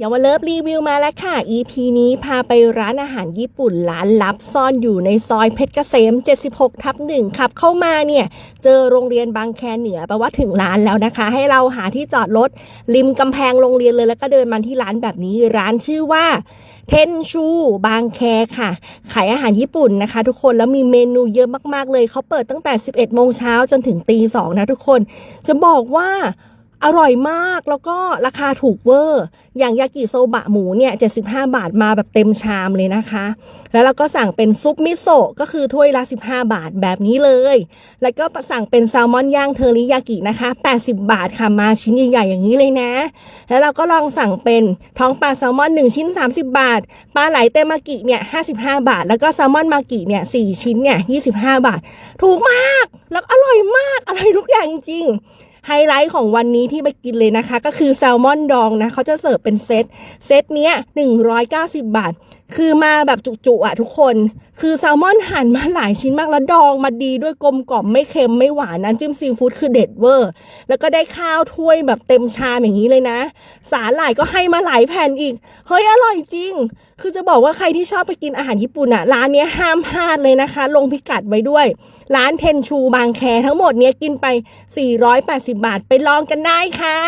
เยาวเลิฟรีวิวมาแล้วค่ะ EP นี้พาไปร้านอาหารญี่ปุ่นร้านลับซ่อนอยู่ในซอยเพชรเกษม 76 ทับหนึ่งขับเข้ามาเนี่ย เจอโรงเรียนบางแคเหนือแปลว่าถึงร้านแล้วนะคะ ให้เราหาที่จอดรถริมกำแพงโรงเรียนเลยแล้วก็เดินมาที่ร้านแบบนี้ร้านชื่อว่าเทนชูบางแคค่ะ ขายอาหารญี่ปุ่นนะคะ ทุกคนแล้วมีเมนูเยอะมากๆเลยเขาเปิดตั้งแต่ 11 โมงเช้าจนถึงตีสองนะทุกคน จะบอกว่า อร่อยมากแล้วก็ราคาถูกเวอร์ อย่างยากิโซบะหมูเนี่ย 75 บาทมาแบบเต็มชามเลยนะคะ แล้วเราก็สั่งเป็นซุปมิโซะก็คือถ้วยละ 15 บาทแบบนี้เลย แล้วก็สั่งเป็นแซลมอนย่างเทอริยากินะคะ 80 บาทค่ะมาชิ้นใหญ่ๆอย่างนี้เลยนะ แล้วเราก็ลองสั่งเป็นท้องปลาแซลมอน 1 ชิ้น 30 บาท ปลาไหลเตมากิเนี่ย55 บาท แล้วก็แซลมอนมากิเนี่ย4ชิ้นเนี่ย25 บาท ถูกมาก แล้วอร่อยมากอร่อยทุกอย่างจริง ไฮไลท์ของวันนี้ที่ไปกินเลยนะคะ ก็คือแซลมอนดองนะเขาจะเสิร์ฟเป็นเซตเซตเนี้ย190 บาท คือมาแบบจุๆอะทุกคน คือแซลมอนหั่นมาหลายชิ้นมากแล้วดองมาดีด้วยกลมกล่อมไม่เค็มไม่หวานน้ำจิ้มซีฟู้ดคือเด็ดเวอร์ แล้วก็ได้ข้าวถ้วยแบบเต็มชามอย่างนี้เลยนะ สาหร่ายก็ให้มาหลายแผ่นอีก เฮ้ย อร่อยจริง คือจะบอกว่าใครที่ชอบไปกินอาหารญี่ปุ่นอะ ร้านเนี้ยห้ามพลาดเลยนะคะ ลงพิกัดไว้ด้วย ร้านเทนชูบางแคทั้งหมดเนี้ยกินไป 480 บาทไปลองกันได้ค่ะ